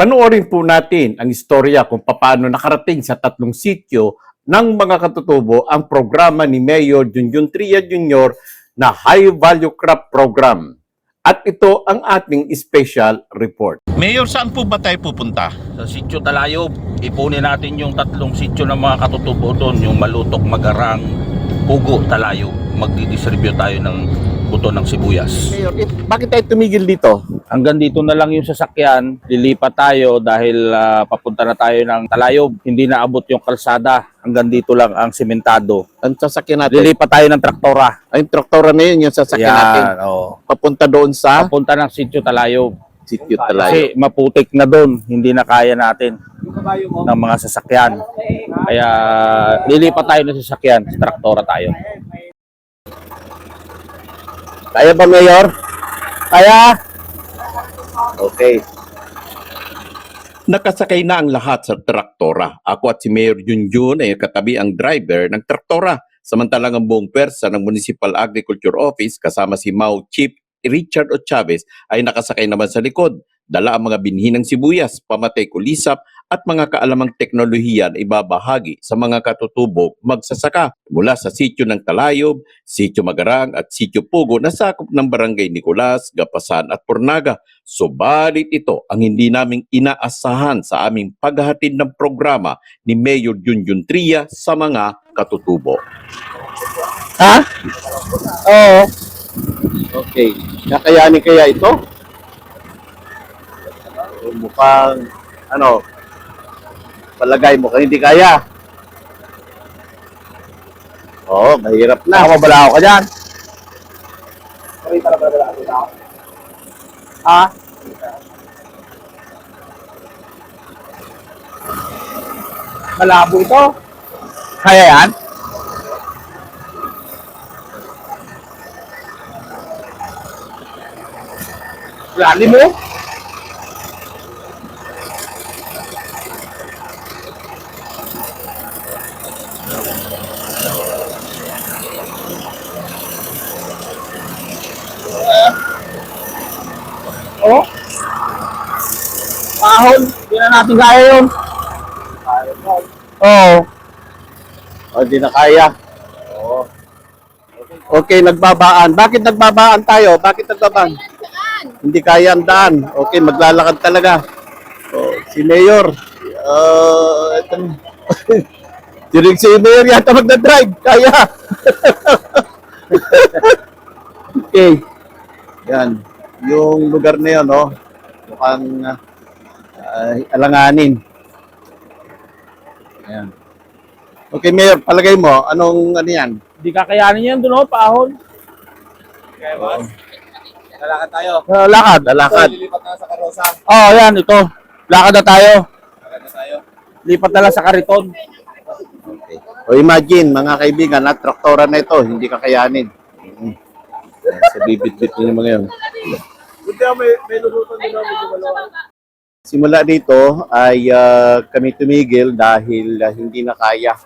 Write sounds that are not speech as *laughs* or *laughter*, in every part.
Panoorin po natin ang istorya kung paano nakarating sa tatlong sityo ng mga katutubo ang programa ni Mayor Junjun Tria Jr. na High Value Crop Program. At ito ang ating special report. Mayor, saan po ba tayo pupunta? Sa sityo Talayob, ipunin natin yung tatlong sityo ng mga katutubo doon, yung Malutok, Magarang, Pugo, Talayob. Magdidistribute tayo ng buto ng sibuyas. Mayor, eh, bakit tayo tumigil dito? Hanggang dito na lang yung sasakyan, lilipat tayo dahil ah, papunta na tayo ng Talayob. Hindi naabot yung kalsada, hanggang dito lang ang sementado. Ang sasakyan natin. Lilipat tayo ng traktora. Ay, yung traktora na yun, yung sasakyan natin. Yan, oo. Papunta doon sa Papunta ng sityo Talayob. sityo talayo. Kasi maputik na doon, hindi na kaya natin ng mga sasakyan. Kaya lilipat tayo ng sasakyan, sa traktora tayo. Kaya ba, Mayor? Kaya? Okay. Nakasakay na ang lahat sa traktora. Ako at si Mayor Junjun ay katabi ang driver ng traktora. Samantalang ang buong persa ng Municipal Agriculture Office kasama si Mau Chief Richard O. Chavez ay nakasakay naman sa likod. Dala ang mga binhi ng sibuyas, pamatay kulisap at mga kaalamang teknolohiya na ibabahagi sa mga katutubo magsasaka mula sa sityo ng Talayob, sityo Magarang at sityo Pugo na sakop ng barangay Nicolas, Gapasan at Pornaga. Subalit ito ang hindi naming inaasahan sa aming paghahatid ng programa ni Mayor Junjun Tria sa mga katutubo. Ha? Oo. Okay. Kakayanin kaya ito? Mukhang, ano, palagay mo kung hindi kaya. Oo, mahirap na. Nakababala ako ka dyan. Ha? Malabo ito. Kaya yan? Lalim mo? Oh? Ahon, hindi na natin kaya yun. Oo. O, di na kaya. Oo. Okay, nagbabaan. Bakit nagbabaan tayo? Bakit nagbabaan? Hindi kaya ang daan. Okay, maglalakad talaga. Oh, si Mayor. Uh, ito. Dirig si Mayor yata magdadrive. Kaya. *laughs* okay. Yan. Yung lugar na yun, no? Mukhang uh, alanganin. Ayan. Okay, Mayor, palagay mo, anong ano yan? Hindi kakayanin yan doon, oh, paahon. Lalakad tayo. Uh, lakad. Lalakad. Lilipat na sa karosa. Oo, oh, yan, ito. Lakad na tayo. Lalakad na tayo. Lipat na lang sa kariton. O imagine, mga kaibigan, at traktora na ito, hindi kakayanin. Mm. Sa bibit-bit nyo mga yun. Buti may, may lusutan din ako. Simula dito ay ah, kami tumigil dahil ah, hindi na kaya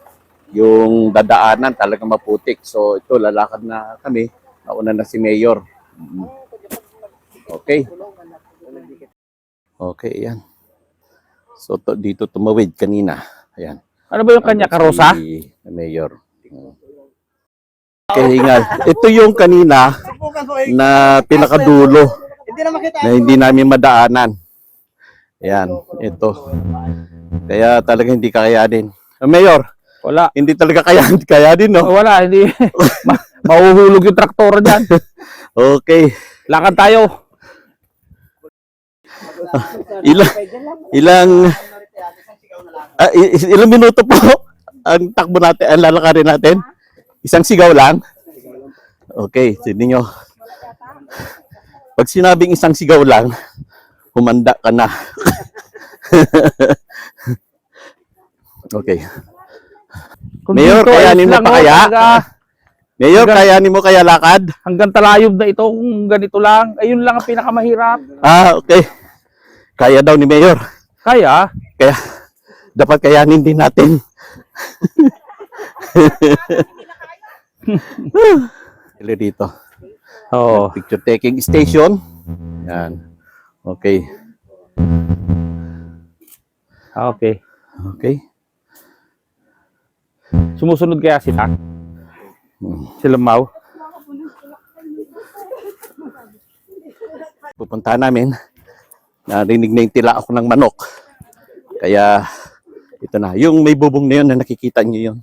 yung dadaanan talaga maputik. So ito, lalakad na kami. Nauna na si Mayor. Mm. Okay. Okay, yan. So to, dito tumawid kanina. Ayan. Ano ba yung kanya, karosa? Si Mayor. Okay, nga. Ito yung kanina na pinakadulo Hindi na makita. na hindi namin madaanan. Ayan, ito. Kaya talaga hindi kakayanin. Ah, Mayor, Wala. hindi talaga kaya, *laughs* kayanin, no? Wala, hindi. *laughs* Ma mahuhulog yung traktor dyan. Okay. Lakad tayo. Ilang, ilang, ah, i- is- ilang minuto po *laughs* ang takbo natin, ang lalakarin natin? Isang sigaw lang? Okay, sige nyo. Pag sinabing isang sigaw lang, humanda ka na. *laughs* okay. Kung Mayor, kayanin mo pa oh, kaya? talaga. Mayor, Hanggang- kayanin mo kaya lakad? Hanggang talayob na ito, kung ganito lang. Ayun lang ang pinakamahirap. Ah, okay. Kaya daw ni Mayor. Kaya, Kaya, dapat kayanin din natin. Sila dito. Oo. Picture taking station. Yan. Okay. Ah, okay. Okay. Sumusunod kaya sila? Sila Mau? Pupunta namin. Narinig na yung tila ako ng manok. Kaya, ito na. Yung may bubong na yun na nakikita niyo yun.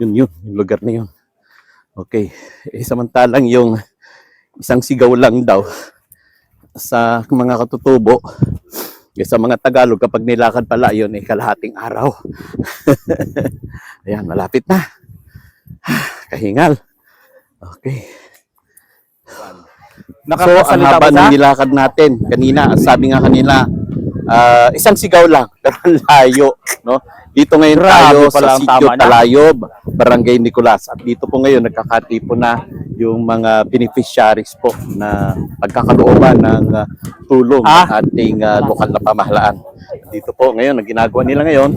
Yun yun, yung lugar na yun. Okay. Eh, samantalang yung isang sigaw lang daw sa mga katutubo. Sa mga Tagalog, kapag nilakad pala yun, eh, kalahating araw. *laughs* Ayan, malapit na. *sighs* Kahingal. Okay. So, ang haba ng nilakad natin kanina. Sabi nga kanila, ah, isang sigaw lang, *laughs* pero layo. No? Dito ngayon Grabe tayo sa sitio. Talayob, Barangay Nicolas. At dito po ngayon, nagkakatipo na yung mga beneficiaries po na pagkakalooban ng ah, tulong Ah. ng ating ah, lokal na pamahalaan. Dito po ngayon, ang ginagawa nila ngayon,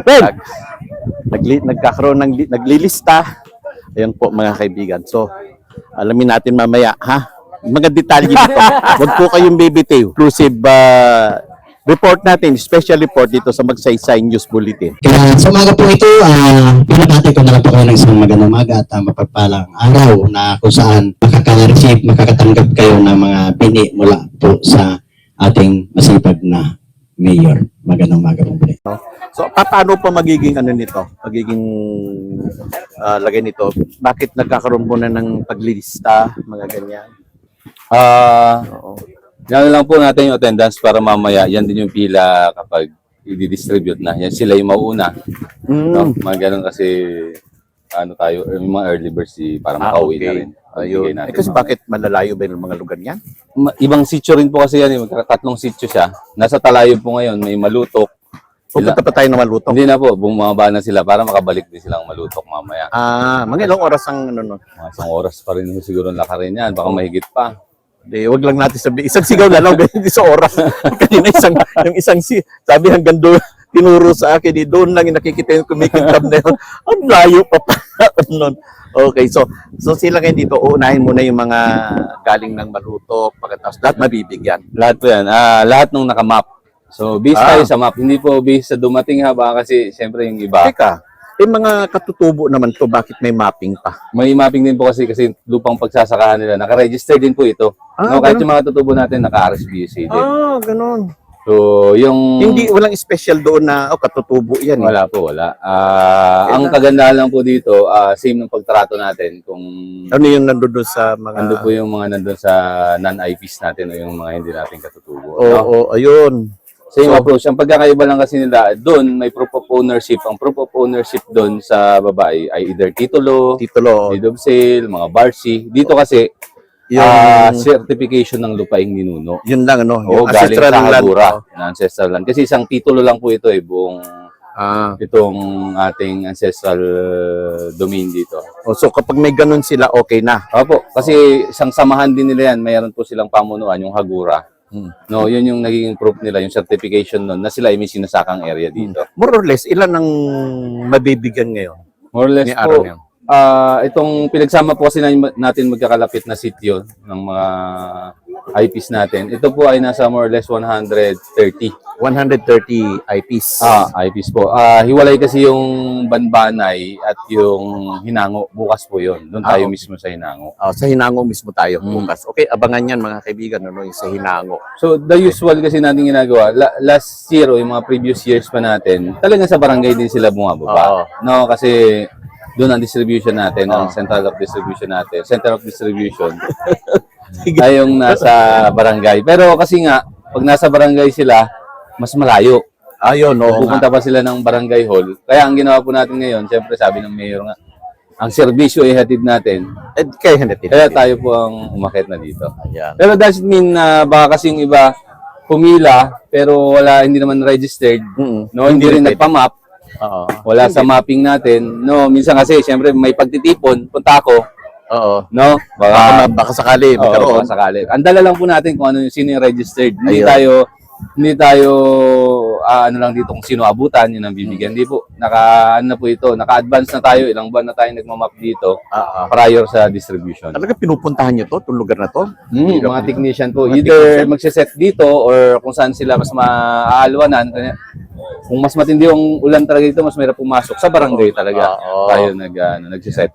nag, nagli, nagkakaroon ng li- naglilista. Ayan po mga kaibigan. So, alamin natin mamaya, ha? Mga detalye dito. *laughs* Huwag po kayong bibitiw. Inclusive uh, report natin, special report dito sa Magsaysay News Bulletin. Kaya sa umaga po ito, uh, pinabati ko na lang po kayo ng isang magandang umaga at uh, mapagpalang araw na kung saan makaka-receive, makakatanggap kayo ng mga bini mula po sa ating masipag na mayor. Magandang umaga po ulit. So, pa- paano pa magiging ano nito? Magiging uh, lagay nito? Bakit nagkakaroon muna ng paglilista, mga ganyan? Ah, Oo. Yan lang po natin yung attendance para mamaya yan din yung pila kapag i-distribute na. Yan sila yung mauuna. No? Mm. Mga ganun kasi ano tayo, yung mga early birds si para Ah, makauwi na okay. rin. Ayun. Eh, kasi mamaya. bakit malalayo ba yung mga lugar niyan? Ma- ibang sitio rin po kasi yan, eh. Tatlong sitio siya. Nasa Talayog po ngayon, may Malutok. Pupunta pa tayo na malutong. hindi na po, bumaba na sila para makabalik din silang Malutok mamaya. Ah, mga ilang oras ang ano no? Mga isang oras pa rin siguro ang lakarin yan, baka mahigit pa. Di, wag lang natin sabi. Isang sigaw na lang, *laughs* hindi sa oras. Kanina isang, yung isang si, sabi hanggang doon, tinuro sa akin, di doon lang yung nakikita yung kumikintab na yun. *laughs* Ang layo pa pa. *laughs* nun. Okay, so, so sila ngayon dito, uunahin muna yung mga galing ng malutok, pagkatapos lahat mabibigyan. Lahat po yan. Ah, lahat nung nakamap. So, based Ah. tayo sa map. Hindi po based sa dumating ha. Baka kasi, siyempre yung iba. Teka, yung mga katutubo naman to, bakit may mapping pa? May mapping din po kasi kasi lupang pagsasakahan nila. Naka-register din po ito. Ah, no, kahit ganun. yung mga tutubo natin, naka-RSBC din. Ah, ganun. So, yung... Hindi, walang special doon na, oh, katutubo yan. Eh. Wala po, wala. Ah, ang kagandahan lang po dito, ah, same ng pagtrato natin. Kung Ano yung nandun doon sa mga... ando po yung mga nandun sa non-IPs natin o yung mga hindi natin katutubo. Oo, no? oo, ayun. Same So- approach. Ang pagkakaiba lang kasi nila, doon may proof of ownership. Ang proof of ownership doon sa babae ay either titulo, Titulo. deed of sale, mga barsi. Dito kasi, Yung, ah, certification ng lupaing ninuno. yun lang, ano? Oo, yung galing ancestral sa land. Hagura, oh. na ancestral land. Kasi isang titulo lang po ito eh, buong Ah. itong ating ancestral uh, domain dito. Oh, so kapag may ganun sila, okay na. Opo, kasi isang samahan din nila yan, mayroon po silang pamunuan, yung Hagura. Hmm. No, yun yung nagiging proof nila, yung certification nun, na sila ay may sinasakang area dito. More or less, ilan ang mabibigyan ngayon? More or less Ni po, araw. Ah, itong pinagsama po kasi na- natin magkakalapit na sityo ng mga IPs natin, ito po ay nasa more or less 130 130 IPs. ah, IPs po. Ah, hiwalay kasi yung Banbanay at yung Hinango. Bukas po yun. Doon Ah, tayo okay. mismo sa Hinango. Ah, sa Hinango mismo tayo Mm. bukas. Okay, abangan yan mga kaibigan, ano, yung sa Hinango. So, the usual kasi natin ginagawa, la- last year o yung mga previous years pa natin, talagang sa barangay din sila bumababa. Oo. No, kasi doon ang distribution natin, ang Oo. central of distribution natin, center of distribution, *laughs* tayong nasa barangay. Pero kasi nga, pag nasa barangay sila, mas malayo. Ayun, oo nga. Pupunta pa sila ng barangay hall. Kaya ang ginawa po natin ngayon, siyempre sabi ng mayor nga, ang serbisyo ay hatid natin. Eh, kaya natin. Kaya tayo po ang umakit na dito. Ayan. Pero doesn't mean na baka kasi yung iba pumila pero wala hindi naman registered. Mm. No, hindi rin pwede. nagpa-map. Oo. Wala sa mapping natin. No, minsan kasi syempre may pagtitipon, punta ako, Oo. no? Baka, Baka baka sakali, Oo, magkaroon. baka sakali. Ang dala lang po natin kung ano yung sino yung registered. Hindi Ayun. tayo hindi tayo ah, ano lang dito kung sino abutan, yun ang bibigyan. Hindi po, naka ano na po ito, naka-advance na tayo, ilang buwan na tayo nagma-map dito Ah, ah. prior sa distribution. Talaga pinupuntahan nyo to, itong lugar na to? Mm, mga technician po. Mga Either technician. magsiset dito or kung saan sila mas maaalwanan. Kanya, kung mas matindi yung ulan talaga dito, mas mahirap pumasok sa barangay talaga. Oo. Tayo nag, ano, nagsiset.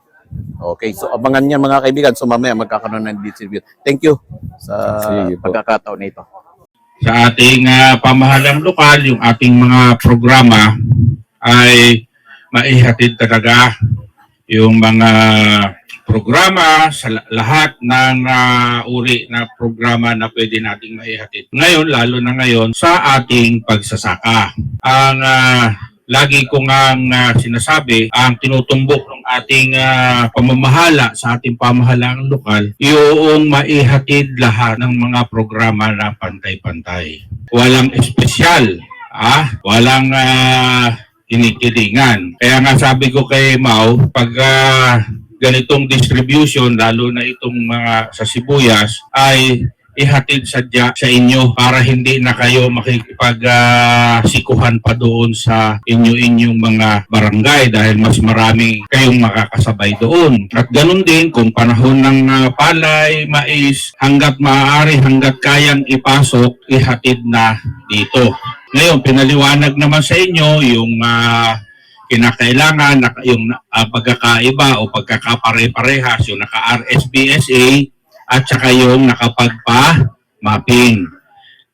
Okay, so abangan niya mga kaibigan. So mamaya magkakaroon ng distribute. Thank you sa Sige po. pagkakataon na ito. Sa ating ah, pamahalang lokal, yung ating mga programa ay maihatid talaga yung mga programa sa la- lahat ng ah, uri na programa na pwede nating maihatid. Ngayon, lalo na ngayon, sa ating pagsasaka. Ang ah, lagi ko nga ah, sinasabi, ang tinutumbok ng ating ah, pamamahala sa ating pamahalaang lokal, yung maihatid lahat ng mga programa na pantay-pantay. Walang espesyal, ah, walang ah, tinikilingan. Kaya nga sabi ko kay Mau, pag ah, ganitong distribution, lalo na itong mga sa sibuyas, ay ihatid sadya sa inyo para hindi na kayo makikipagsikuhan pa doon sa inyo-inyong mga barangay dahil mas marami kayong makakasabay doon. At ganun din kung panahon ng ah, palay, mais, hanggat maaari, hanggat kayang ipasok, ihatid na dito. Ngayon, pinaliwanag naman sa inyo yung ah, kinakailangan, naka- yung ah, pagkakaiba o pagkakapare-parehas, yung naka-RSBSA at saka yung nakapagpa-mapping.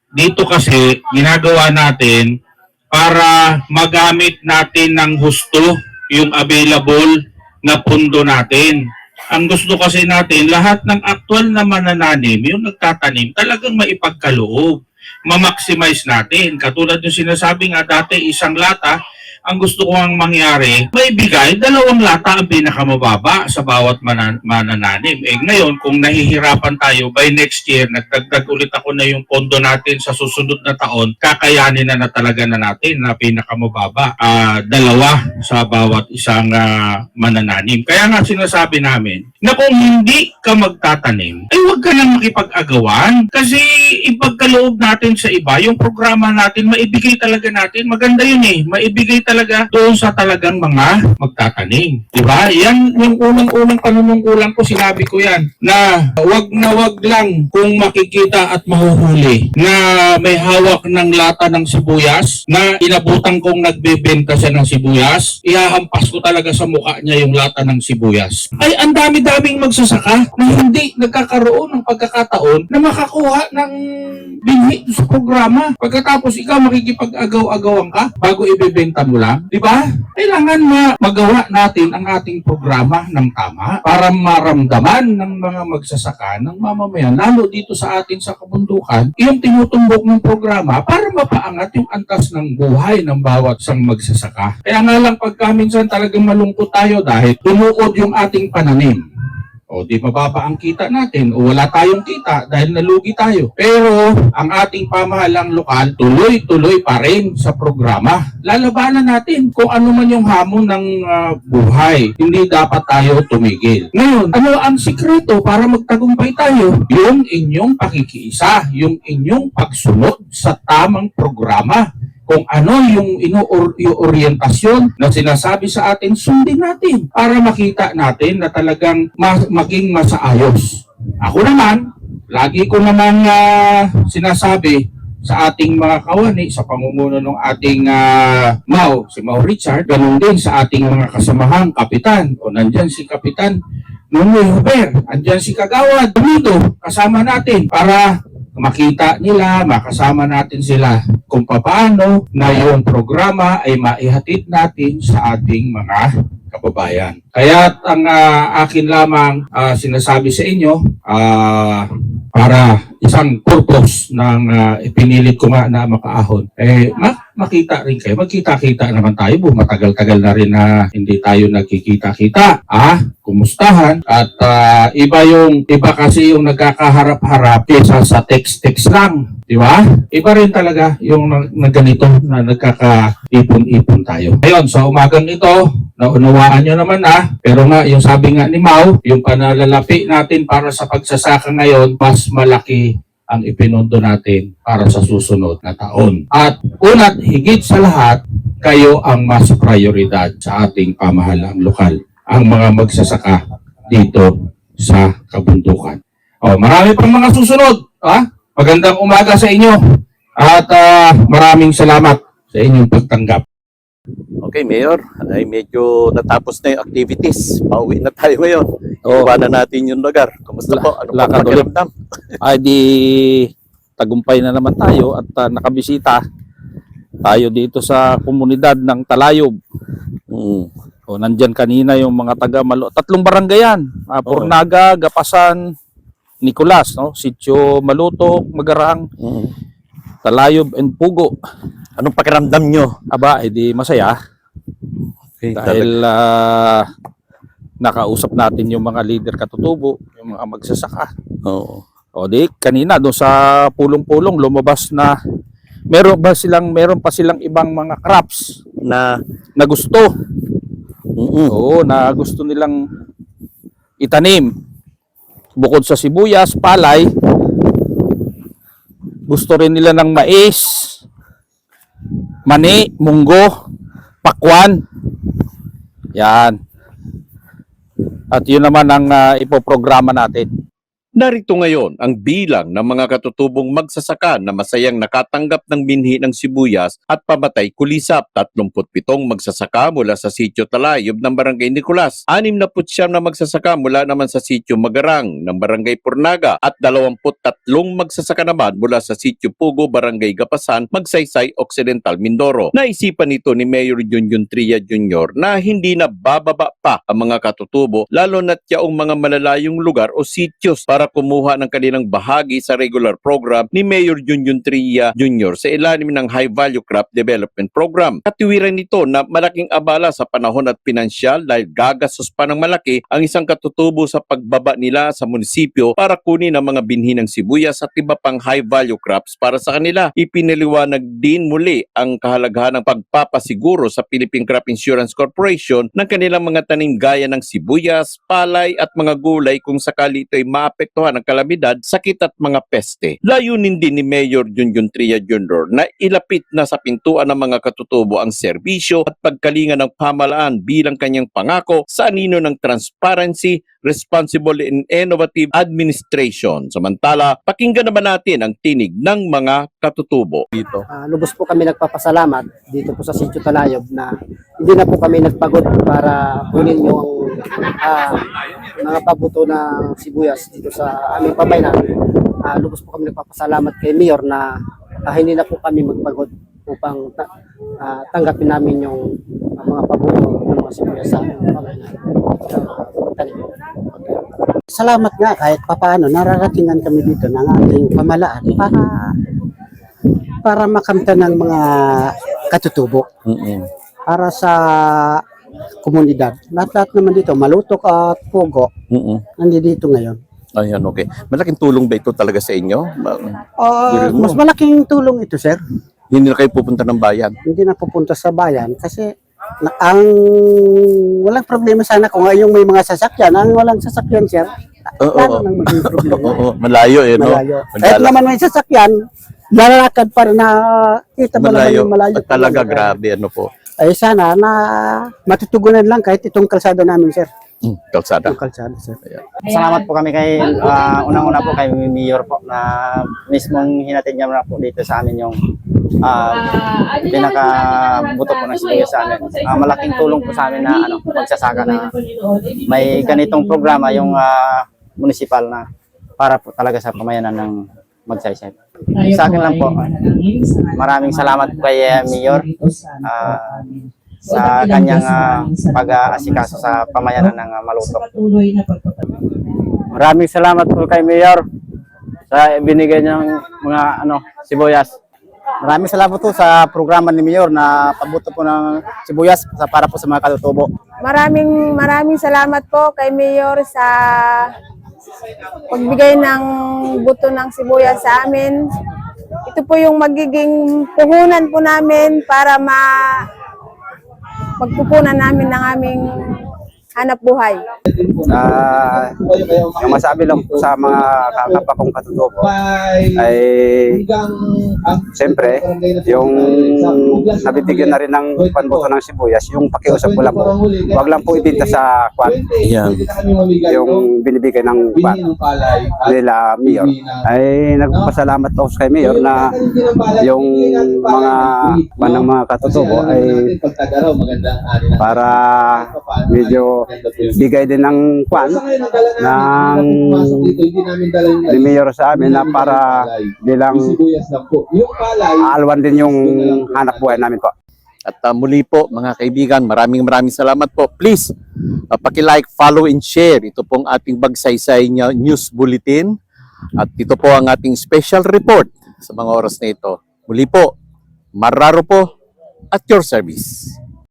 Dito kasi, ginagawa natin para magamit natin ng husto yung available na pundo natin. Ang gusto kasi natin, lahat ng actual na manananim, yung nagtatanim, talagang maipagkaloob ma-maximize natin. Katulad yung sinasabi nga dati, isang lata, ang gusto ko ang mangyari, may bigay, dalawang lata ang pinakamababa sa bawat manan- manananim. Eh ngayon, kung nahihirapan tayo, by next year, nagdagdag ulit ako na yung pondo natin sa susunod na taon, kakayanin na na talaga na natin na pinakamababa. Ah, dalawa sa bawat isang ah, manananim. Kaya nga sinasabi namin, na kung hindi ka magtatanim, ay huwag ka nang makipag-agawan. Kasi ipagkaloob natin sa iba, yung programa natin, maibigay talaga natin. Maganda yun eh. Maibigay talaga doon sa talagang mga magtatanim. Di ba? Yan yung unang-unang panunungkulan ko, sinabi ko yan, na wag na wag lang kung makikita at mahuhuli na may hawak ng lata ng sibuyas na inabutan kong nagbebenta siya ng sibuyas, ihahampas ko talaga sa mukha niya yung lata ng sibuyas. Ay, ang dami-daming magsasaka na hindi nagkakaroon ng pagkakataon na makakuha ng binhi sa programa. Pagkatapos ikaw makikipag-agaw-agawan ka bago ibebenta mo lang, di ba? Kailangan ma magawa natin ang ating programa ng tama para maramdaman ng mga magsasaka ng mamamayan, lalo dito sa atin sa kabundukan, yung tinutumbok ng programa para mapaangat yung antas ng buhay ng bawat sang magsasaka. Kaya nga lang pagka minsan talagang malungkot tayo dahil tumuod yung ating pananim. O di mababa ang kita natin o wala tayong kita dahil nalugi tayo. Pero ang ating pamahalang lokal tuloy-tuloy pa rin sa programa. Lalabanan natin kung ano man yung hamon ng ah, buhay. Hindi dapat tayo tumigil. Ngayon, ano ang sikreto para magtagumpay tayo? Yung inyong pakikiisa, yung inyong pagsunod sa tamang programa kung ano yung ino- yung orientasyon na sinasabi sa atin, sundin natin para makita natin na talagang ma- maging masaayos. Ako naman, lagi ko naman ah, sinasabi sa ating mga kawani, sa pamumuno ng ating ah, Mau, si Mau Richard, ganun din sa ating mga kasamahang kapitan. O nandyan si Kapitan Nunoy Huber, andyan si Kagawad, Domingo, kasama natin para makita nila, makasama natin sila kung paano na yung programa ay maihatid natin sa ating mga kababayan. Kaya ang ah, akin lamang ah, sinasabi sa inyo ah, para isang purpose ng ah, ipinilit ko nga na makaahon, eh ma- makita rin kayo. Magkita-kita naman tayo. Bu, matagal-tagal na rin na hindi tayo nagkikita-kita. Ah, kumustahan? At ah, iba yung, iba kasi yung nagkakaharap-harap kesa sa text-text lang. Di ba? Iba rin talaga yung nag- na ganito na nagkakaipon-ipon tayo. Ngayon, sa umagang ito, naunawaan nyo naman na, pero nga, yung sabi nga ni Mau, yung panalalapi natin para sa pagsasaka ngayon, mas malaki ang ipinondo natin para sa susunod na taon. At una't higit sa lahat, kayo ang mas prioridad sa ating pamahalaang lokal, ang mga magsasaka dito sa kabundukan. O, marami pang mga susunod. Ha? Magandang umaga sa inyo at ah, maraming salamat. sa inyong pagtanggap. Okay, Mayor, ay medyo natapos na yung activities. Pauwi na tayo ngayon. Oo. Iwanan natin yung lugar. Kumusta La- po? Ano po pakiramdam? *laughs* ay di tagumpay na naman tayo at ah, nakabisita tayo dito sa komunidad ng Talayob. Mm. O nandyan kanina yung mga taga Malo. Tatlong barangay yan. Ah, Purnaga, Gapasan, Nicolas, no? Sitio Malutok, Magarang, Mm. Talayob and Pugo. Anong pakiramdam nyo? Aba, edi masaya Okay, dahil ah, nakausap natin yung mga leader katutubo, yung mga magsasaka. Oo. O di kanina doon sa pulong-pulong lumabas na meron ba silang meron pa silang ibang mga crops Na, na gusto. mm Oo, na gusto nilang itanim. Bukod sa sibuyas, palay, gusto rin nila ng mais, mani, munggo, pakwan. Yan. At yun naman ang ah, ipoprograma natin. Narito ngayon ang bilang ng mga katutubong magsasaka na masayang nakatanggap ng binhi ng sibuyas at pamatay kulisap. 37 magsasaka mula sa sitio Talayob ng Barangay Nicolas. 69 na magsasaka mula naman sa sitio Magarang ng Barangay Purnaga at 23 magsasaka naman mula sa sitio Pugo, Barangay Gapasan, Magsaysay, Occidental, Mindoro. Naisipan nito ni Mayor Junjun Tria Jr. na hindi na bababa pa ang mga katutubo lalo na't yaong mga malalayong lugar o sityos para kumuha ng kanilang bahagi sa regular program ni Mayor Junjun Tria Jr. sa ilalim ng High Value Crop Development Program. Katiwiran nito na malaking abala sa panahon at pinansyal dahil gagastos pa ng malaki ang isang katutubo sa pagbaba nila sa munisipyo para kunin ang mga binhi ng sibuyas at iba pang high value crops para sa kanila. Ipinaliwanag din muli ang kahalagahan ng pagpapasiguro sa Philippine Crop Insurance Corporation ng kanilang mga tanim gaya ng sibuyas, palay at mga gulay kung sakali ito ay maapektuhan ng kalamidad, sakit at mga peste. Layunin din ni Mayor Junjun Tria Jr. na ilapit na sa pintuan ng mga katutubo ang serbisyo at pagkalinga ng pamalaan bilang kanyang pangako sa anino ng transparency, responsible and innovative administration. Samantala, pakinggan naman natin ang tinig ng mga katutubo. Dito. Ah, lubos po kami nagpapasalamat dito po sa Sitio Talayob na hindi na po kami nagpagod para kunin yung ah, mga pabuto ng sibuyas dito sa aming pabaynan. Ah, lubos po kami nagpapasalamat kay Mayor na ah, hindi na po kami magpagod upang ta- ah, tanggapin namin yung ah, mga pabuto ng mga sibuyas sa tanim. Salamat nga kahit papaano nararatingan kami dito ng ating pamalaan para para makamta ng mga katutubo para sa komunidad. Lahat-lahat naman dito, Malutok at Pugo, nandito ngayon. Ayan, okay. Malaking tulong ba ito talaga sa inyo? Mo. mas malaking tulong ito, sir. Hindi na kayo pupunta ng bayan. Hindi na pupunta sa bayan kasi na, ang walang problema sana kung yung may mga sasakyan. Ang walang sasakyan, sir, Oo, lalo oo. nang maging *laughs* problema. Oo, malayo eh, no? Malayo. Kahit naman may sasakyan, lalakad pa rin na kita mo naman malayo. yung malayo. Talaga grabe, ano po. Ay sana na matutugunan lang kahit itong kalsada namin, sir. Hmm, kalsada. Itong kalsada, sir. Salamat po kami kay ah, unang-una po kay Mayor po na mismong hinatid niya na po dito sa amin yung ah, pinakabuto po ng sibuyas sa amin. Ah, malaking tulong po sa amin na ano, magsasaka na may ganitong programa yung ah, municipal na para po talaga sa pamayanan ng magsaysay. Sa akin lang po, maraming salamat po kay eh, Mayor ah, sa kanyang ah, pag-aasikaso sa pamayanan ng ah, Malutok. Maraming salamat po kay Mayor sa binigay niyang mga ano sibuyas. Maraming salamat po sa programa ni Mayor na pagbuto po ng sibuyas sa para po sa mga katutubo. Maraming maraming salamat po kay Mayor sa pagbigay ng buto ng sibuyas sa amin. Ito po yung magiging puhunan po namin para ma magpupunan namin ng aming hanap buhay. Ah, yung masabi lang po sa mga kakapa kong katutubo ay siyempre yung nabibigyan na rin ng panbuto ng sibuyas, yung pakiusap ko lang po. Huwag lang po ibinta sa kwan, yung binibigay ng kwan nila Mayor. Ay nagpasalamat ako kay Mayor na yung mga kwan ng mga katutubo ay para medyo bigay din ng kwan ng ni Mayor sa amin na para bilang aalwan din yung hanap buhay namin po. At uh, muli po mga kaibigan, maraming maraming salamat po. Please, uh, paki-like, follow and share. Ito pong ating Bagsaysay niya- News Bulletin. At ito po ang ating special report sa mga oras na ito. Muli po, Mararo po at your service.